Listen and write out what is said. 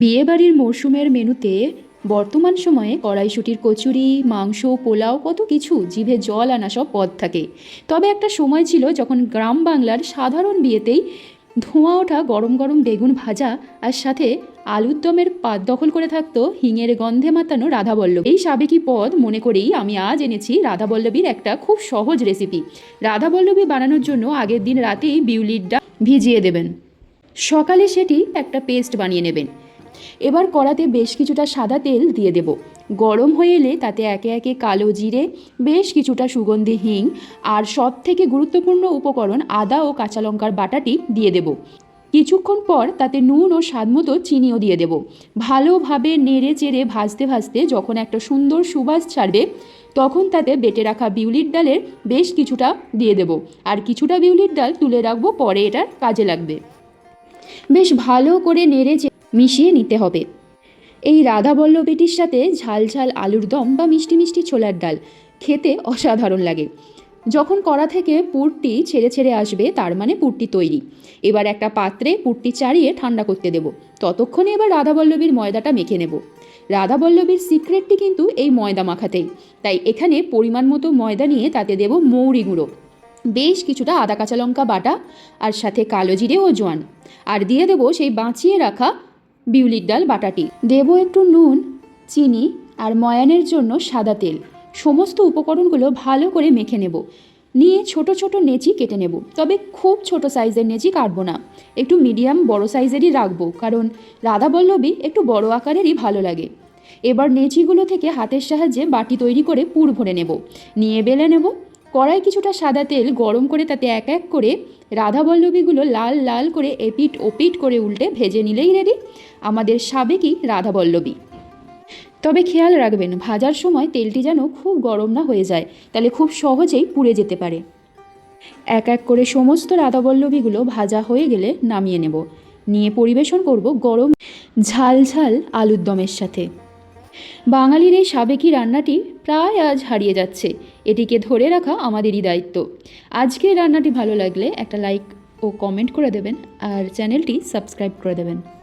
বিয়েবাড়ির মরশুমের মেনুতে বর্তমান সময়ে কড়াইশুটির কচুরি, মাংস, পোলাও, কত কিছু জিভে জল আনা সব পদ থাকে। তবে একটা সময় ছিল যখন গ্রাম বাংলার সাধারণ বিয়েতেই ধোঁয়া ওঠা গরম গরম বেগুন ভাজা আর সাথে আলুর দমের পাত দখল করে থাকতো হিঙের গন্ধে মাতানো রাধাবল্লভ। এই সাবেকি পদ মনে করেই আমি আজ এনেছি রাধাবল্লভীর একটা খুব সহজ রেসিপি। রাধাবল্লভী বানানোর জন্য আগের দিন রাতেই বিউলির ডাল ভিজিয়ে দেবেন। সকালে সেটি একটা পেস্ট বানিয়ে নেবেন। এবার কড়াতে বেশ কিছুটা সাদা তেল দিয়ে দেব। গরম হয়ে এলে তাতে একে একে কালো জিরে, বেশ কিছুটা সুগন্ধি হিং আর সব থেকে গুরুত্বপূর্ণ উপকরণ আদা ও কাঁচা লঙ্কার বাটাটি দিয়ে দেব। কিছুক্ষণ পর তাতে নুন ও স্বাদমতো চিনিও দিয়ে দেব। ভালোভাবে নেড়ে চেড়ে ভাজতে ভাজতে যখন একটা সুন্দর সুবাস ছাড়বে, তখন তাতে বেটে রাখা বিউলির ডালের বেশ কিছুটা দিয়ে দেব আর কিছুটা বিউলির ডাল তুলে রাখব পরে এটার কাজে লাগবে। বেশ ভালো করে নেড়ে মিশিয়ে নিতে হবে। এই রাধা রাধাবল্লভীটির সাথে ঝাল ঝাল আলুর দম বা মিষ্টি মিষ্টি ছোলার ডাল খেতে অসাধারণ লাগে। যখন কড়া থেকে পুরটি ছেড়ে ছেড়ে আসবে, তার মানে পুরটি তৈরি। এবার একটা পাত্রে পুরটি চাড়িয়ে ঠান্ডা করতে দেব। ততক্ষণে এবার রাধাবল্লভীর ময়দাটা মেখে নেব। রাধাবল্লভীর সিক্রেটটি কিন্তু এই ময়দা মাখাতেই। তাই এখানে পরিমাণ মতো ময়দা নিয়ে তাতে দেব মৌরি গুঁড়ো। বেশ কিছুটা আদা কাঁচা লঙ্কা বাটা আর সাথে কালো জিরে ও জোয়ান। আর দিয়ে দেবো সেই বাঁচিয়ে রাখা বিউলির ডাল, বাটাটি। দেব একটু নুন, চিনি আর ময়ানের জন্য সাদা তেল। সমস্ত উপকরণগুলো ভালো করে মেখে নেব। নিয়ে ছোট ছোট নেচি কেটে নেব। তবে খুব ছোট সাইজের নেচি কাটবো না। একটু মিডিয়াম, বড় সাইজেরই রাখব। কারণ রাধাবল্লভী একটু বড় আকারেরই ভালো লাগে। এবার নেচিগুলো থেকে হাতের সাহায্যে বাটি তৈরি করে পুর ভরে নেব। নিয়ে বেলে নেব। কড়াই কিছুটা সাদা তেল গরম করে তাতে এক এক করে রাধাবল্লভীগুলো লাল লাল করে এপিট ওপিট করে উল্টে ভেজে নিলেই রেডি আমাদের সাবেকি রাধাবল্লভী। তবে খেয়াল রাখবেন, ভাজার সময় তেলটি যেন খুব গরম না হয়ে যায়, তাহলে খুব সহজেই পুড়ে যেতে পারে। এক এক করে সমস্ত রাধাবল্লভীগুলো ভাজা হয়ে গেলে নামিয়ে নেব। নিয়ে পরিবেশন করব গরম ঝাল ঝাল আলুর দমের সাথে। বাঙালির এই সাবেকি রান্নাটি প্রায় আজ হারিয়ে যাচ্ছে। এটিকে ধরে রাখা আমাদেরই দায়িত্ব। আজকের রান্নাটি ভালো লাগলে একটা লাইক ও কমেন্ট করে দেবেন আর চ্যানেলটি সাবস্ক্রাইব করে দেবেন।